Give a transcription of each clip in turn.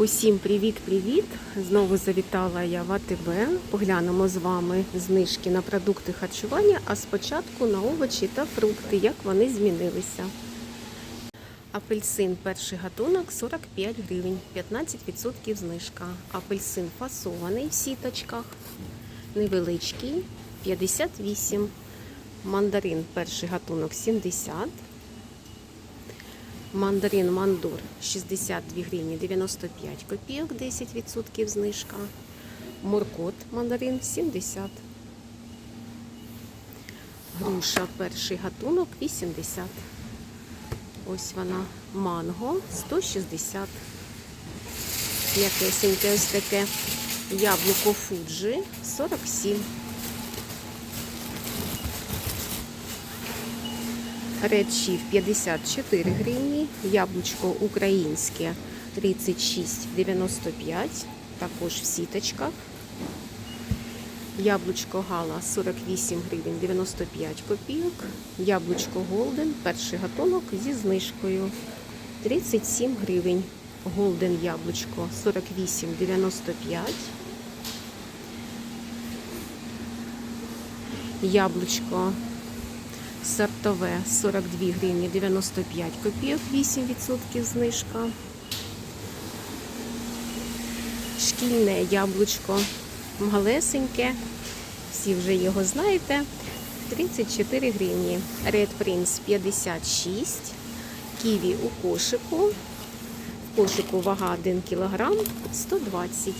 Усім привіт-привіт! Знову завітала я в АТБ. Поглянемо з вами знижки на продукти харчування, а спочатку на овочі та фрукти, як вони змінилися. Апельсин перший гатунок 45 гривень, 15% знижка. Апельсин фасований в сіточках, невеличкий 58. Мандарин перший гатунок 70. Мандарин Мандур 62 гривні 95 копійок, 10% знижка. Моркот мандарин 70. Груша перший гатунок 80. Ось вона манго 160. Якесеньке ось таке. Яблуко Фуджі 47. Редчів 54 гривні, яблучко українське 36,95, також в сіточках. Яблучко Гала 48 гривень 95 копійок. Яблучко Голден, перший гатунок зі знижкою 37 гривень. Голден яблучко 48,95. Яблучко Сортове 42 гривні 95 копійок, 8% знижка. Шкільне яблучко малесеньке, всі вже його знаєте. 34 гривні. Red Prince 56. Ківі у кошику. В кошику вага 1 кг 120.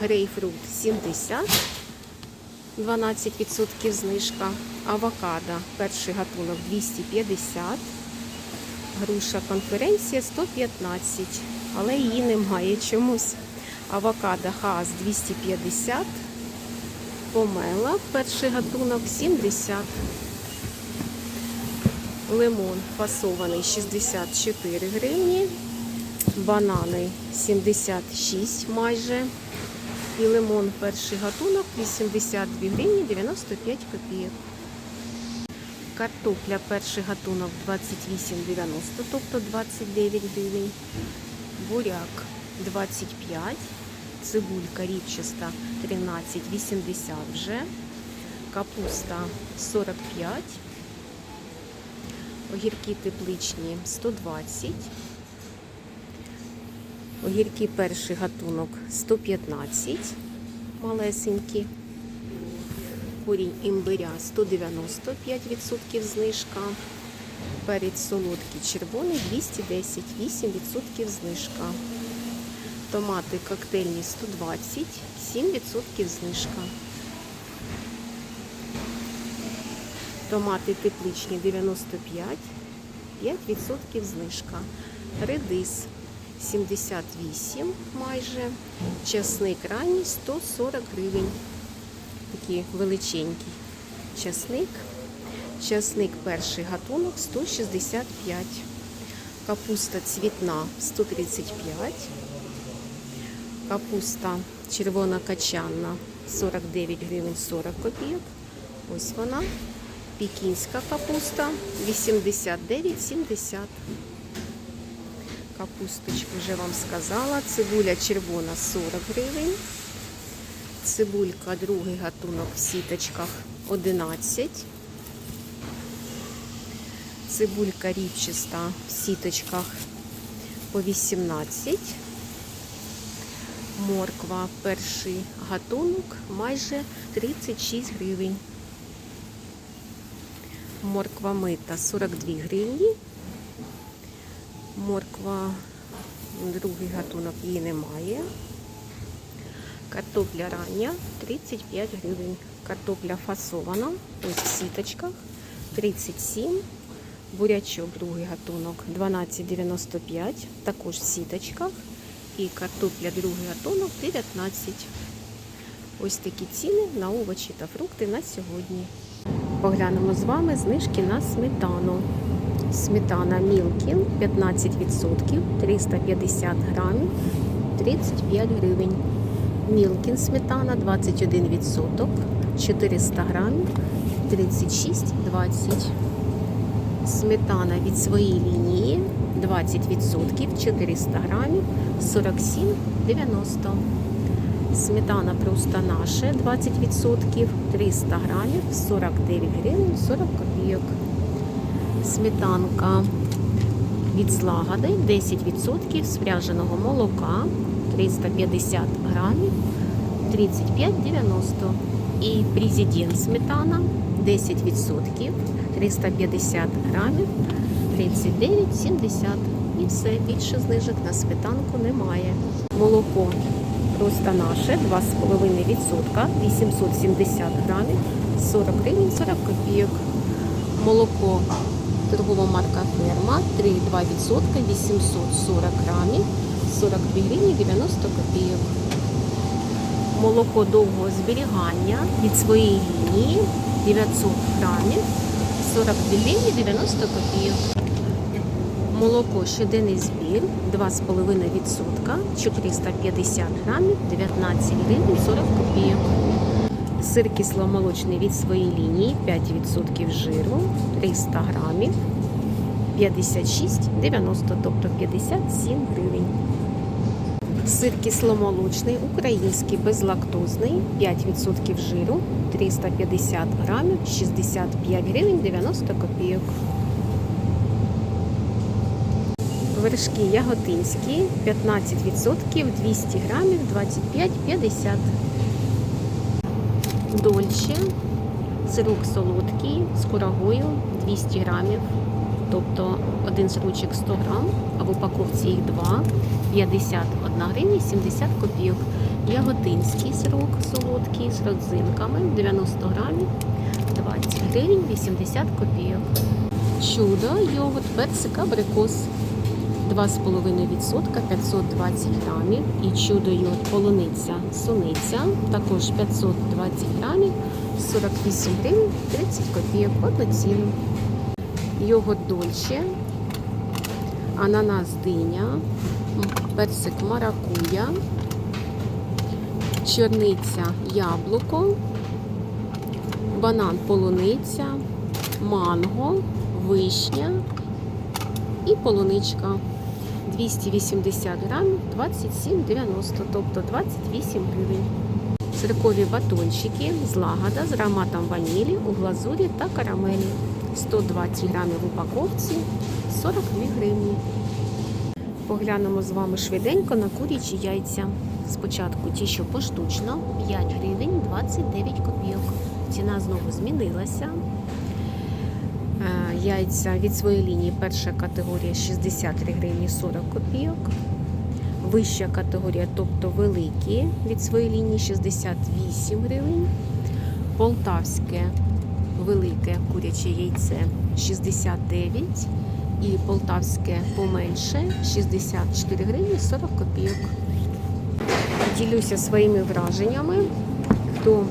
Грейпфрут 70 12% знижка. Авокадо перший гатунок 250. Груша конференція 115, але її немає чомусь. Авокадо хас 250. Помела перший гатунок 70. Лимон фасований 64 гривні. Банани 76 майже. І лимон перший гатунок 82 гривні 95 копійок. Картопля перший гатунок 28,90, тобто 29 гривень. Буряк 25. Цибулька ріпчаста 13,80 вже. Капуста 45. Огірки тепличні 120. Огірки перший гатунок 115, малесенькі. Корінь імбиря 195% знижка. Перець солодкий червоний 210, 8% знижка. Томати коктейльні 120, 7% знижка. Томати тепличні 95, 5% знижка. Редис 78 майже. Часник ранній 140 гривень. Такий величенький часник. Часник перший гатунок 165. Капуста цвітна 135. Капуста червона качанна 49 гривень 40 копійок. Ось вона. Пікінська капуста 89,70. Капусточку вже вам сказала. Цибуля червона 40 гривень. Цибулька другий гатунок в сіточках 11. Цибулька ріпчаста в сіточках по 18. Морква перший гатунок майже 36 гривень. Морква мита 42 гривні. Морква, другий гатунок її немає. Картопля рання 35 гривень. Картопля фасована, ось в сіточках 37. Бурячок, другий гатунок 12,95, також в сіточках. І картопля, другий гатунок 19. Ось такі ціни на овочі та фрукти на сьогодні. Поглянемо з вами знижки на сметану. Сметана Мілкін 15%, 350 грамів, 35 гривень. Мілкін сметана 21%, 400 грамів, 36,20. Сметана від своєї лінії 20% 400 грамів 47,90. Сметана просто наше 20% 300 грамів 49 гривень 40 копійок. Сметанка від злагоди 10% спряженого молока 350 грамів 35,90. І президент сметана 10% 350 грамів 39,70. І все, більше знижок на сметанку немає. Молоко просто наше 2,5%, 870 грамів, 40 гривень 40 копійок. Молоко торгова марка Ферма 3,2%, 840 грамів, 42 гривні 90 копійок. Молоко довгого зберігання від своєї лінії 900 грамів, 42 гривні 90 копійок. Молоко щоденний збір 2,5%, 450 грамів, 19 гривень 40 копійок. Сир кисломолочний від своєї лінії 5% жиру, 300 грамів, 56,90, тобто 57 гривень. Сир кисломолочний, український, безлактозний, 5% жиру, 350 грамів, 65 гривень 90 копійок. Вершки яготинські, 15%, 200 грамів, 25,50. Дольче, сирок солодкий з курагою 200 грамів, тобто один сирочок 100 грам, а в упаковці їх два, 51 гривня 70 копійок. Яготинський сирок солодкий з родзинками 90 грамів, 20 гривень 80 копійок. Чудо, йогурт, персик, абрикос 2,5% 520 грамів. І чудо йогурт полуниця, суниця, також 520 грамів, 48 гривень 30 копійок одну ціну. Йогурт дольче, ананас диня, персик маракуя, чорниця яблуко, банан полуниця, манго, вишня і полуничка. 280 грамів 27,90, тобто 28 гривень. Циркові батончики злагода з ароматом ванілі у глазурі та карамелі. 120 грамів в упаковці 42 гривні. Поглянемо з вами швиденько на курячі яйця. Спочатку ті, що поштучно, 5 гривень 29 копійок. Ціна знову змінилася. Е, Яйця від своєї лінії перша категорія 63 гривні 40 копійок. Вища категорія, тобто великі від своєї лінії 68 гривень. Полтавське велике куряче яйце 69 і полтавське поменше 64 гривні 40 копійок. Ділюся своїми враженнями. Хто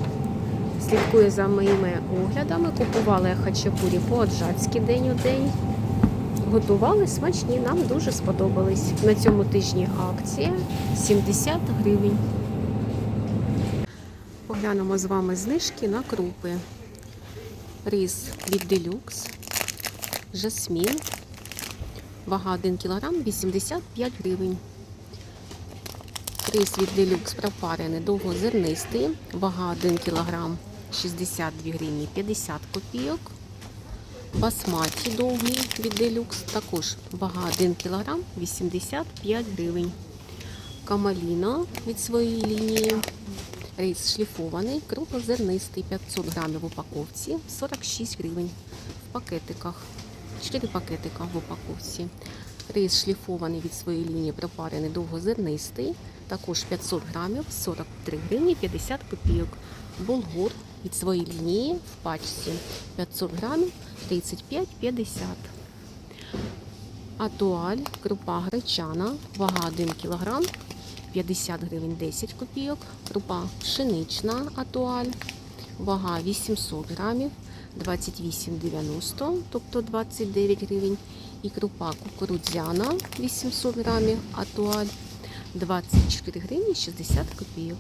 слідкує за моїми оглядами, купувала я хачапурі по-аджатськи день у день. Готували смачні, нам дуже сподобались. На цьому тижні акція 70 гривень. Поглянемо з вами знижки на крупи. Рис від Deluxe, жасмін, вага 1 кг 85 гривень. Рис від Deluxe пропарений довгозернистий, вага 1 кг 62 гривні 50 копійок. Басматі довгий від Deluxe, також вага 1 кг 85 гривень. Камаліно від своєї лінії. Рис шліфований, круглозернистий, 500 грамів в упаковці, 46 гривень в пакетиках. 4 пакетика в упаковці. Рис шліфований від своєї лінії пропарений довгозернистий, також 500 грамів, 43 гривні 50 копійок. Булгур від своєї лінії в пачці 500 грамів, 35,50. Атуаль, крупа гречана, вага 1 кг, 50 гривень 10 копійок. Крупа пшенична атуаль, вага 800 грамів, 28,90, тобто 29 гривень. І крупа кукурудзяна 800 грамів атуаль, 24 гривні 60 копійок.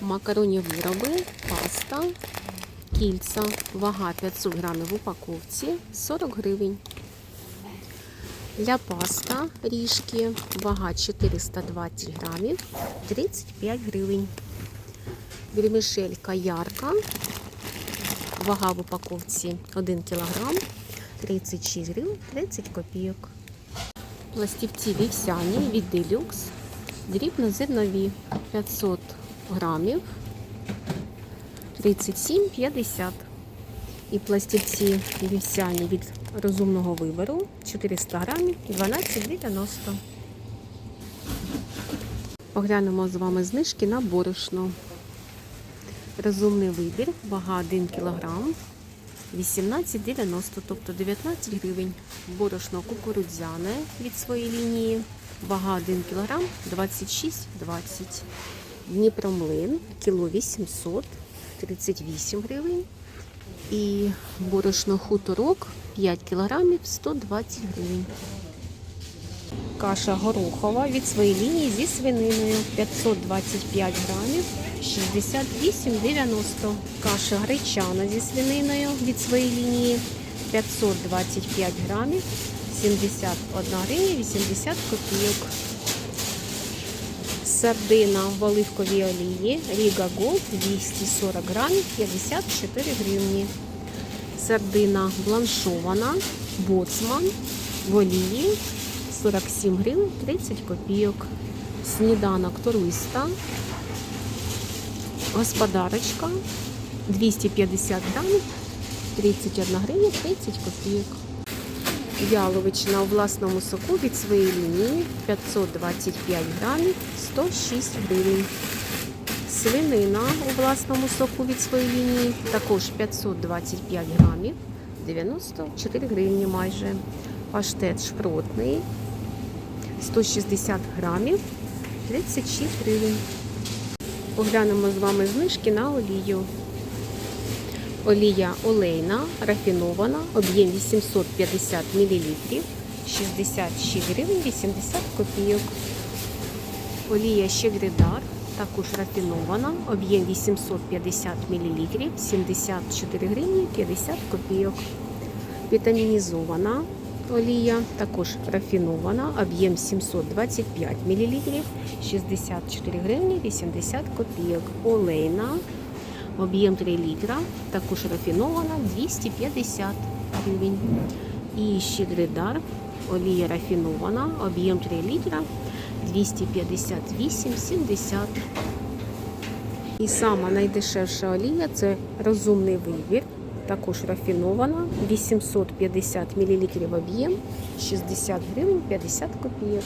Макаронні вироби, паста, кільця, вага 500 грамів в упаковці, 40 гривень. Для паста ріжки вага 420 грамів, 35 гривень. Вермішелька ярка, вага в упаковці 1 кг, 36 гривень, 30 копійок. Пластівці вівсяні від Deluxe, дрібнозернові 500 грамів, 37,50. І пластівці вівсяні від розумного вибору 400 грамів 12,90. Поглянемо з вами знижки на борошно. Розумний вибір, вага 1 кг, 18,90, тобто 19 гривень. Борошно кукурудзяне від своєї лінії, вага 1 кг, 26,20. Дніпромлин, кіло 800, 38 гривень. І борошно хуторок 5 кілограмів 120 гривень. Каша горохова від своєї лінії зі свининою 525 грамів 68,90. Каша гречана зі свининою від своєї лінії 525 грамів 71 гривня 80 копійок. Сардина в оливковій олії Ріга Голд 240 грамів 54 гривні. Сардина бланшована Боцман в олії 47 гривень 30 копійок. Сніданок туриста. Господарочка 250 грамів 31 гривня 30 копійок. Яловичина у власному соку від своєї лінії 525 грамів 106 гривень. Свинина у власному соку від своєї лінії також 525 грамів 94 гривні майже. Паштет шпротний 160 грамів 36 гривень. Поглянемо з вами знижки на олію. Олія олейна, рафінована, об'єм 850 мл, 66 гривень 80 копійок. Олія щегридар, також рафінована, об'єм 850 мл, 74 гривні 50 копійок. Вітамінізована олія, також рафінована, об'єм 725 мл, 64 гривні 80 копійок. Олейна, об'єм 3 літра, також рафінована 250 гривень. І щедридар, олія рафінована, об'єм 3 літра 258,70. І сама найдешевша олія це розумний вибір. Також рафінована, 850 мл об'єм, 60 гривень 50 копійок.